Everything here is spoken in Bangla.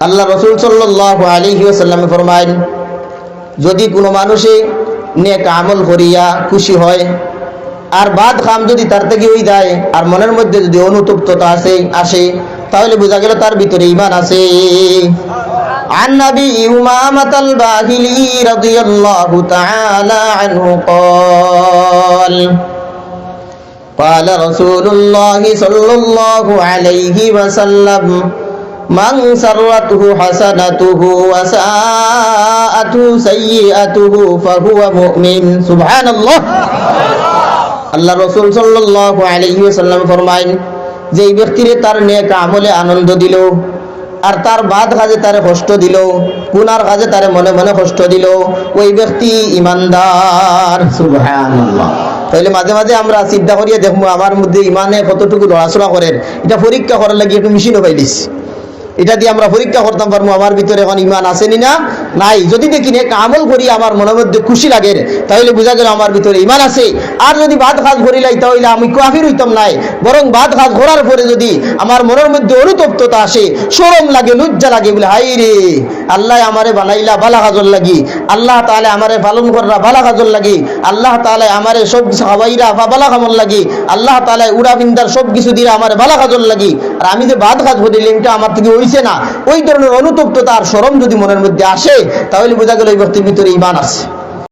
আল্লাহ রসুল সাল্লাহ আলিহি ওসাল্লামে ফরমাইন যদি কোনো মানুষে নেক আমল করিয়া খুশি হয় আর বাদ খাম যদি তার থেকে ওই দেয় আর মনের মধ্যে যদি অনুতপ্ততা আসে আসে তাহলে বোঝা গেল তার ভিতরে ইমান আছে عن ابي امامه الباهلي رضي الله تعالى عنه قال قال رسول الله صلى الله عليه وسلم من سرته حسنته وساءته سيئته فهو مؤمن سبحان الله আল্লাহ রসুল সাল্লাহ আলহি সাল্লাম ফরমাইন যে এই ব্যক্তিরে তার নেক আমলে আনন্দ দিল আর তার বাদ কাজে তারে কষ্ট দিল কুনার কাজে তারে মনে মনে কষ্ট দিল ওই ব্যক্তি ইমানদার সুবহানাল্লাহ তাহলে মাঝে মাঝে আমরা চিন্তা করিয়া দেখবো আমার মধ্যে ইমানে কতটুকু লড়াচড়া করেন এটা পরীক্ষা করার লাগি একটু মেশিনও পাইলিস এটা দিয়ে আমরা পরীক্ষা করতাম পারব আমার ভিতরে এখন ইমান আসেনি না। নাই। যদি দেখি এক আমল করি, আমার মনের মধ্যে খুশি লাগে তাহলে বোঝা গেল আমার ভিতরে ইমান আছে। আর যদি বাদ ভাত খাস ভরিলাই তাহলে আমি কাফির হইতাম নাই। বরং ভাত খাস ভরার পরে যদি আমার মনের মধ্যে অনুতপ্ততা আসে সরম লাগে, লজ্জা লাগে, বলে হাই রে, আল্লাহ আমারে বানাইলা বালা কাজল লাগি। আল্লাহ তাহলে আমারে পালন কররা বালা কাজল লাগি। আল্লাহ তাহলে আমারে সব খাবাইরা বা বালা কামল লাগি। আল্লাহ তাহলে উড়া বিন্দার সব কিছু দিয়ে আমার বালা কাজল লাগি। আর আমি যে ভাত খাস ভরিলাম এটা আমার থেকে হইছে না। ওই ধরনের অনুতপ্ততা আর সরম যদি মনের মধ্যে আসে তাহলে বোঝা গেল এই ব্যক্তির ভিতরে ইমান আছে।